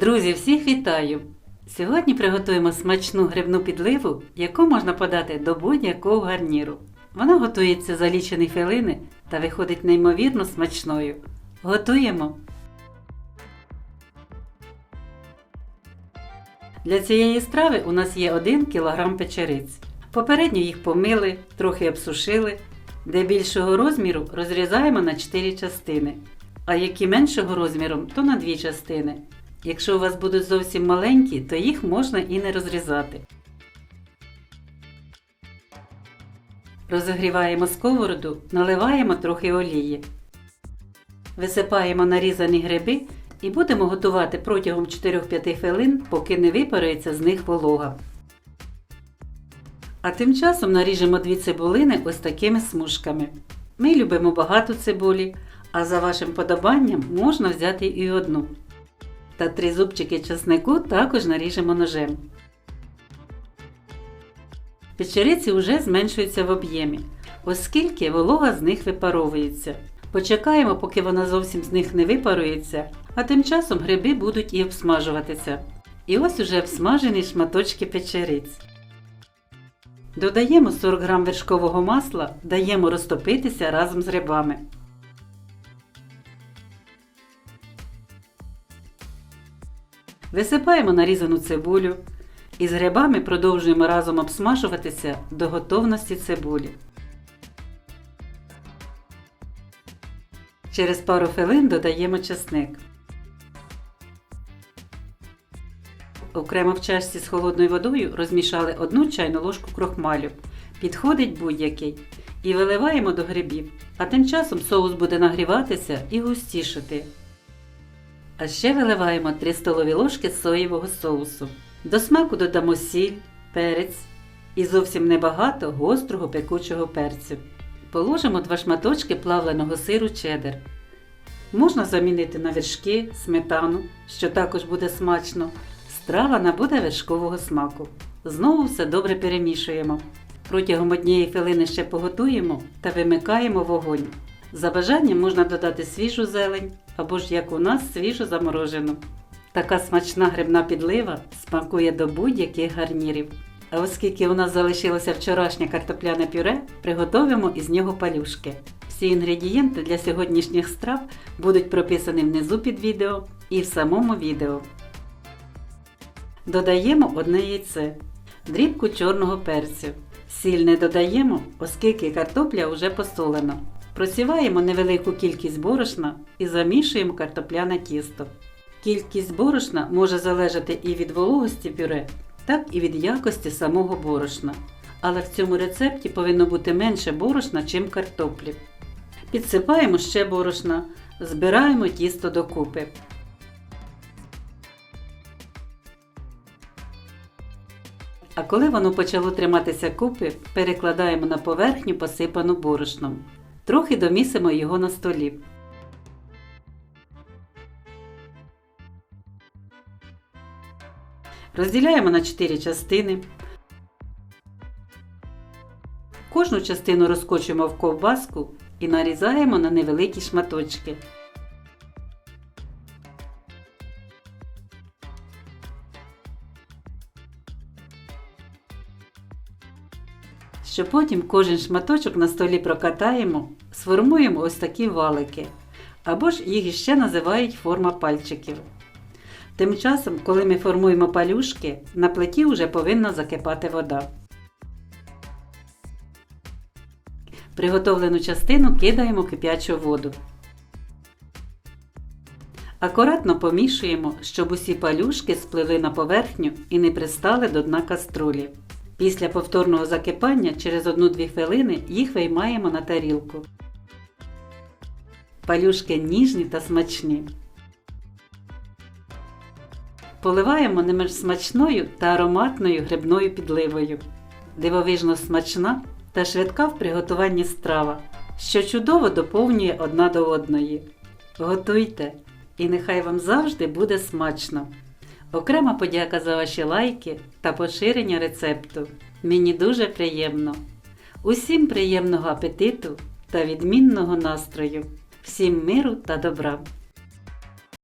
Друзі, всіх вітаю! Сьогодні приготуємо смачну грибну підливу, яку можна подати до будь-якого гарніру. Вона готується за лічені хвилини та виходить неймовірно смачною. Готуємо! Для цієї страви у нас є 1 кг печериць. Попередньо їх помили, трохи обсушили. Де більшого розміру розрізаємо на 4 частини, а які меншого розміру, то на 2 частини. Якщо у вас будуть зовсім маленькі, то їх можна і не розрізати. Розігріваємо сковороду, наливаємо трохи олії. Висипаємо нарізані гриби і будемо готувати протягом 4-5 хвилин, поки не випарується з них волога. А тим часом наріжемо дві цибулини ось такими смужками. Ми любимо багато цибулі, а за вашим подобанням можна взяти і одну. Та три зубчики чеснику також наріжемо ножем. Печериці вже зменшуються в об'ємі, оскільки волога з них випаровується. Почекаємо, поки вона зовсім з них не випарується, а тим часом гриби будуть і обсмажуватися. І ось уже обсмажені шматочки печериць. Додаємо 40 г вершкового масла, даємо розтопитися разом з грибами. Висипаємо нарізану цибулю і з грибами продовжуємо разом обсмажуватися до готовності цибулі. Через пару хвилин додаємо чесник. Окремо в чашці з холодною водою розмішали одну чайну ложку крохмалю. Підходить будь-який. І виливаємо до грибів. А тим часом соус буде нагріватися і густішати. А ще виливаємо 3 столові ложки соєвого соусу. До смаку додамо сіль, перець і зовсім небагато гострого пекучого перцю. Положимо 2 шматочки плавленого сиру чеддер. Можна замінити на вершки, сметану, що також буде смачно. Страва набуде вершкового смаку. Знову все добре перемішуємо. Протягом однієї хвилини ще поготуємо та вимикаємо вогонь. За бажанням можна додати свіжу зелень або ж як у нас свіжу заморожену. Така смачна грибна підлива смакує до будь-яких гарнірів. А оскільки у нас залишилося вчорашнє картопляне пюре, приготуємо із нього палюшки. Всі інгредієнти для сьогоднішніх страв будуть прописані внизу під відео і в самому відео. Додаємо одне яйце, дрібку чорного перцю. Сіль не додаємо, оскільки картопля вже посолена. Просіваємо невелику кількість борошна і замішуємо картопляне тісто. Кількість борошна може залежати і від вологості пюре, так і від якості самого борошна. Але в цьому рецепті повинно бути менше борошна, чим картоплі. Підсипаємо ще борошна, збираємо тісто докупи. А коли воно почало триматися купи, перекладаємо на поверхню посипану борошном. Трохи домісимо його на столі. Розділяємо на 4 частини. Кожну частину розкочуємо в ковбаску і нарізаємо на невеликі шматочки. Що потім кожен шматочок на столі прокатаємо, сформуємо ось такі валики. Або ж їх іще називають форма пальчиків. Тим часом, коли ми формуємо палюшки, на плиті вже повинна закипати вода. Приготовлену частину кидаємо в кип'ячу воду. Акуратно помішуємо, щоб усі палюшки спливли на поверхню і не пристали до дна каструлі. Після повторного закипання через 1-2 хвилини їх виймаємо на тарілку. Палюшки ніжні та смачні. Поливаємо не менш смачною та ароматною грибною підливою. Дивовижно смачна та швидка в приготуванні страва, що чудово доповнює одна до одної. Готуйте! І нехай вам завжди буде смачно! Окрема подяка за ваші лайки та поширення рецепту. Мені дуже приємно. Усім приємного апетиту та відмінного настрою! Всім миру та добра!